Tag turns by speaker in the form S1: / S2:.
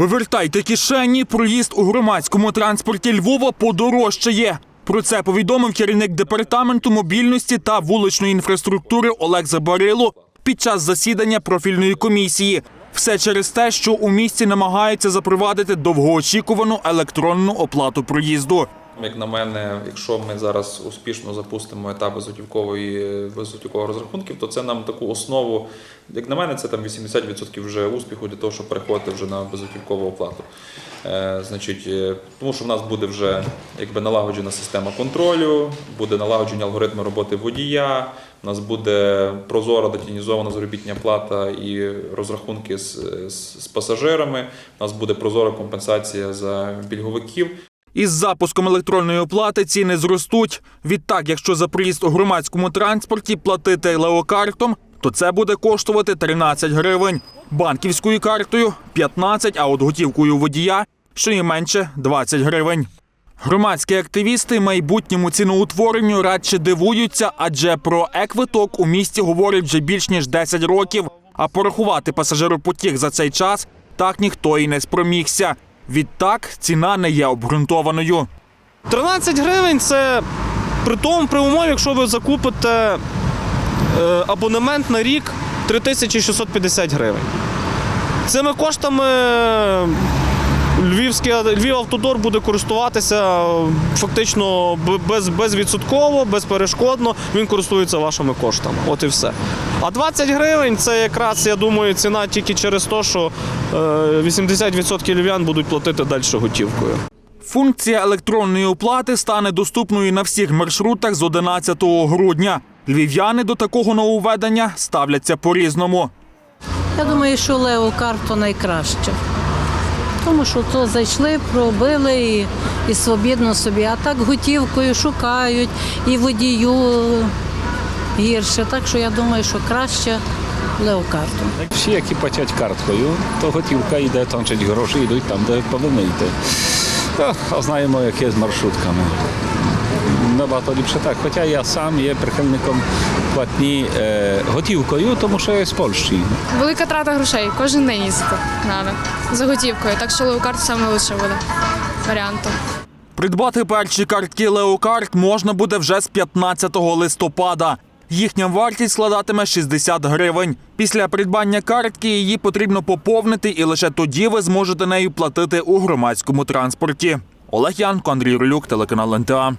S1: Вивертайте кишені, проїзд у громадському транспорті Львова подорожчає. Про це повідомив керівник департаменту мобільності та вуличної інфраструктури Олег Забарило під час засідання профільної комісії. Все через те, що у місті намагаються запровадити довгоочікувану електронну оплату проїзду.
S2: Як на мене, якщо ми зараз успішно запустимо етап безготівкової безготівкових розрахунків, то це нам таку основу, як на мене, це там 80% вже успіху для того, щоб переходити вже на безготівкову оплату. Е, значить, е, тому що в нас буде вже якби налагоджена система контролю, буде налагоджені алгоритми роботи водія. У нас буде прозора детінізована заробітня плата і розрахунки з, з, з пасажирами. У нас буде прозора компенсація за пільговиків.
S1: Із запуском електронної оплати ціни зростуть. Відтак, якщо за проїзд у громадському транспорті платити леокартом, то це буде коштувати 13 гривень. Банківською картою 15, а от готівкою водія щонайменше 20 гривень. Громадські активісти майбутньому ціноутворенню радше дивуються, адже про еквиток у місті говорять вже більш ніж 10 років. А порахувати пасажиропотік за цей час так ніхто і не спромігся. Відтак ціна не є обґрунтованою.
S3: 13 гривень це при тому, при умові, якщо ви закупите е, абонемент на рік 3650 гривень. Цими коштами Львівський Львів Автодор буде користуватися е, фактично без, безвідсотково, безперешкодно. Він користується вашими коштами. От і все. А 20 гривень це якраз, я думаю, ціна тільки через те, що е, 80% львів'ян будуть платити далі готівкою.
S1: Функція електронної оплати стане доступною на всіх маршрутах з 11 грудня. Львів'яни до такого нововведення ставляться по-різному.
S4: Я думаю, що Лео карто найкраще. Тому що то зайшли, пробили і, і свобідно собі. А так готівкою шукають і водію гірше. Так що я думаю, що краще леокарту.
S5: Всі, які платять карткою, то готівка йде, тончить гроші, йдуть там, де повинні йти. А знаємо, як є з маршрутками. Набагато ліпше так. Хоча я сам є прихильником платні е, готівкою, тому що я з Польщі.
S6: Велика трата грошей, кожен день їздити треба за готівкою. Так що леокарт саме лучше буде варіантом.
S1: Придбати перші картки Леокарт можна буде вже з 15 листопада. Їхня вартість складатиме 60 гривень. Після придбання картки її потрібно поповнити, і лише тоді ви зможете нею платити у громадському транспорті. Олег Янко, Андрій Рулюк, телеканал НТА.